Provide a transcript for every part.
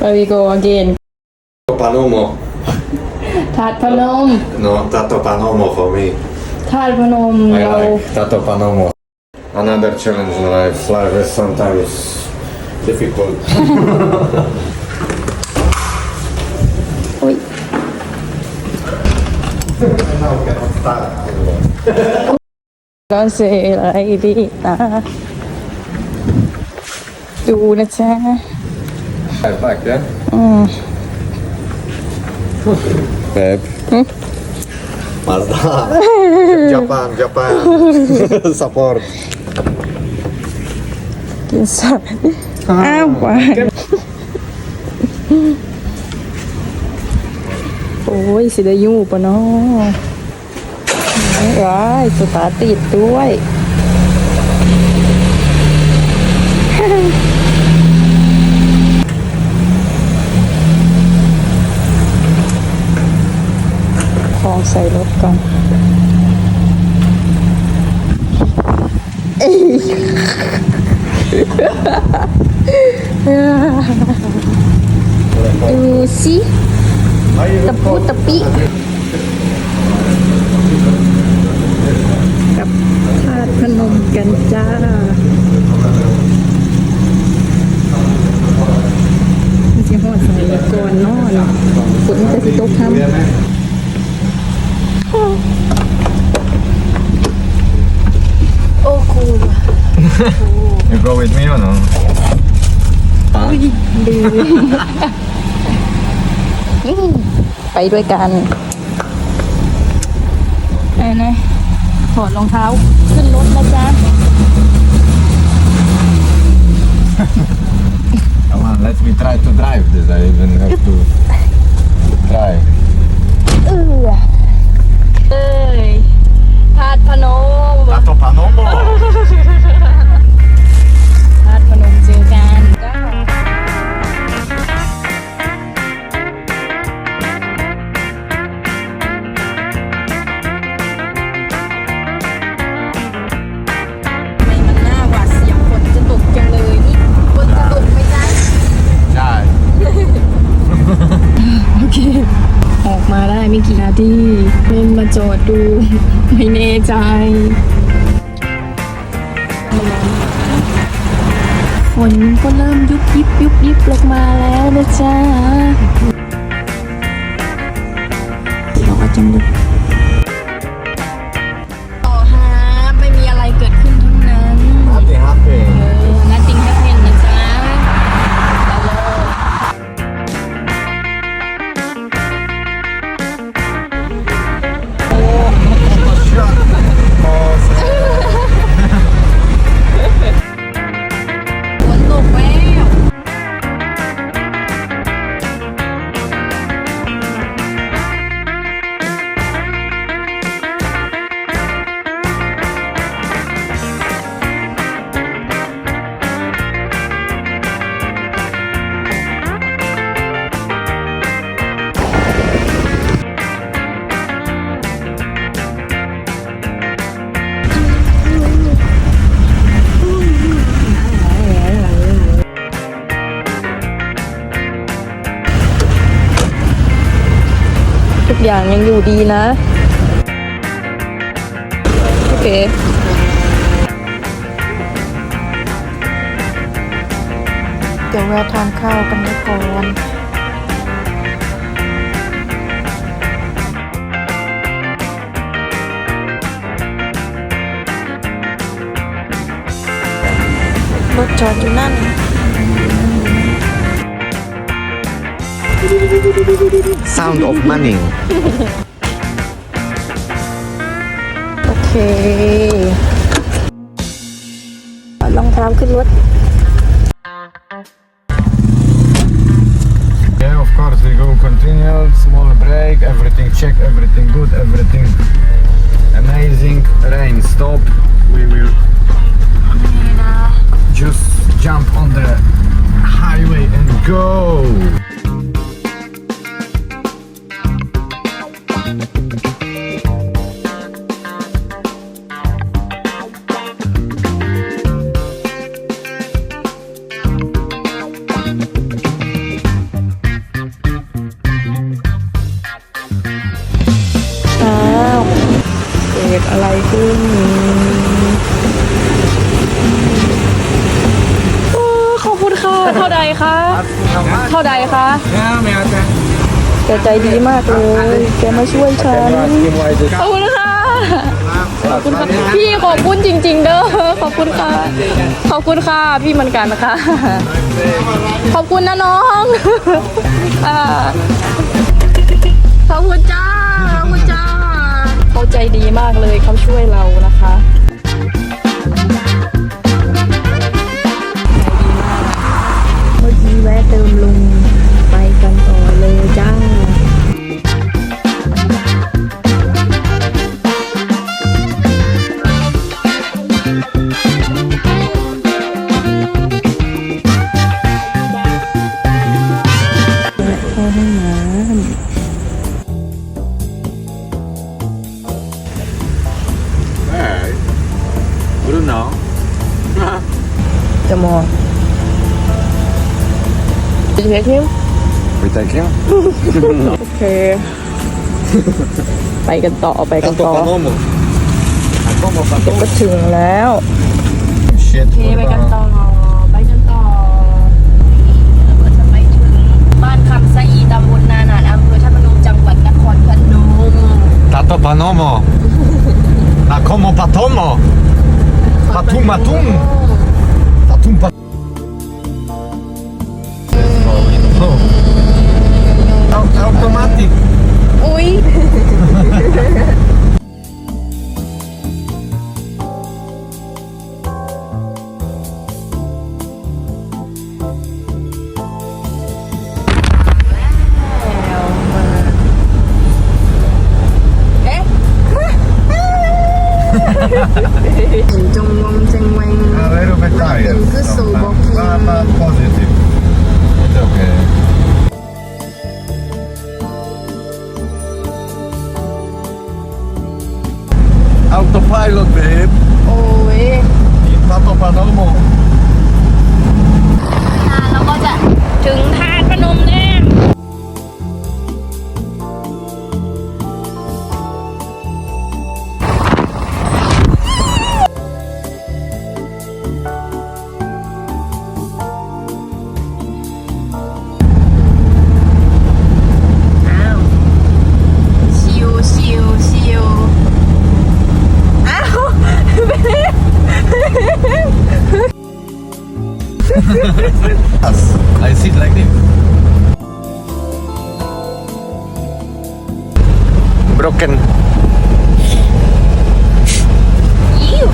Where we go again Panomo. ทาดพนม No, Tato Panomo for me. ทาดพนม I เรา like Tato Panomo. Another challenge in life. Life is sometimes difficult. now cannot start. ก็เซอะไรดีนะดูนะจ๊ะ Right back, yeah? Babe. Mazda. Japan, Japan. Support. กินสัตว์อ้าวหวานโ อ้ยสิได้ยู่ปะเนาะร้ายสตาร์ทติดด้วยของใส่รถก่อนดูสิ ตะปูตะปิกับธาตุพนมกันจ้ามันจะหอดใส่ก่อนนอนฝนจะสิตกทำโอ้คูล You go with me or no? ไปด้วยกันเอ้นะถอดรองเท้า ขึ้นรถนะจ๊ะ Come on, let me try to drive this. I even have to try. ได้ไม่กี่นาทีเพิ่มมาจอดดู ไม่แน่ใจฝนก็เริ่มยุบยิบยุบยิบลงมาแล้วนะจ๊ะรอจังเลย อย่างยังอยู่ดีนะ โอเคเดี๋ยวแวะทานข้าวกันก่อนรถจอดอยู่นั่น Sound of money. โอเคเอารองเท้าขึ้นรถ Yeah, of course, we go continual, small break, everything check, everything good, everything amazing. Rain stop. We will just jump on the highway and go. แกใจดีมากเลยแกมาช่วยฉัน Can you ask him why this? ขอบคุณค่ะ ขอบคุณค่ะ พี่ขอบคุณจริง ๆ เด้อ ขอบคุณค่ะ ขอบคุณค่ะ พี่เหมือนกันนะคะ ขอบคุณนะน้องค่ะขอบคุณจ้าำจะมองจะเช็คนิ้ว We take him? โอเคไปกันต่อไปกันต่อ Panomo. Como ก็ถึงแล้ว Shit. โอเค ไปกันต่อ tomate. Ui! Autopilot, babe. โอ้ย Tato Panomo. เราก็จะถึงทาดพนมแล้ว I see it like this. Broken. You.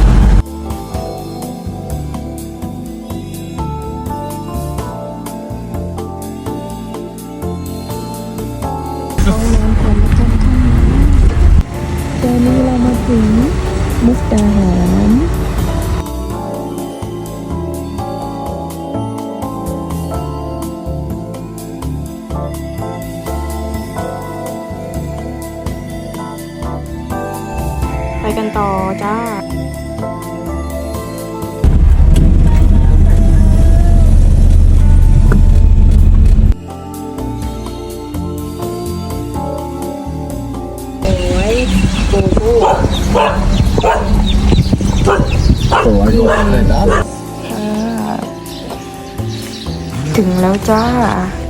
Dan lama ini Mustahil cho cho Chừng lâu chó à